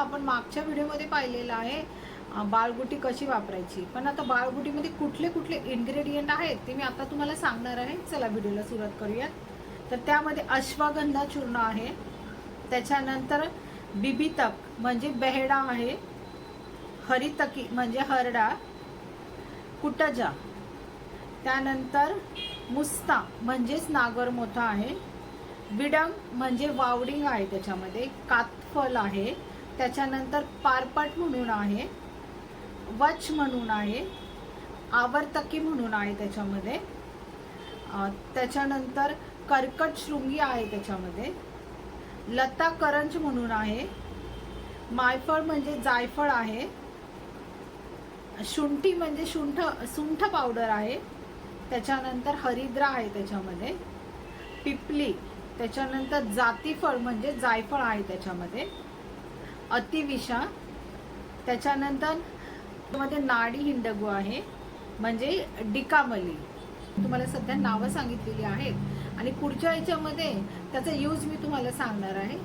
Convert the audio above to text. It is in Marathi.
आपण मागच्या व्हिडिओमध्ये पाहिलेलं आहे बाळगुटी कशी वापरायची. पण आता बाळगुटीमध्ये कुठले कुठले इन्ग्रेडियंट आहेत ते मी आता तुम्हाला सांगणार आहे. चला व्हिडिओला सुरुवात करूयात. तर त्यामध्ये अश्वगंधा चूर्ण आहे. त्याच्यानंतर बिबितक म्हणजे बेहडा आहे. हरितकी म्हणजे हरडा. कुटजा. त्यानंतर मुस्ता म्हणजेच नागरमोथा आहे. विडंग म्हणजे वावडिंग आहे त्याच्यामध्ये. कातफल आहे. त्याच्यानंतर पारपट म्हणून आहे वच म्हणून आहे आवर्तकी म्हणून आहे त्याच्यामध्ये. त्याच्यानंतर कर्कट शृंगी आहे त्याच्यामध्ये. लता करंज म्हणून आहे. मायफळ म्हणजे जायफळ आहे. शुंठी म्हणजे शुंठ सुंठ पावडर आहे. त्याच्यानंतर हरिद्रा आहे त्याच्यामध्ये. पिपली त्याच्यानंतर जातीफळ म्हणजे जायफळ आहे त्याच्यामध्ये. अतिविषा त्याच्यानंतरमध्ये नाडी हिंडगू आहे म्हणजे डिकामली. तुम्हाला सध्या नावं सांगितलेली आहेत. आणि पुढच्या याच्यामध्ये त्याचा यूज मी तुम्हाला सांगणार आहे.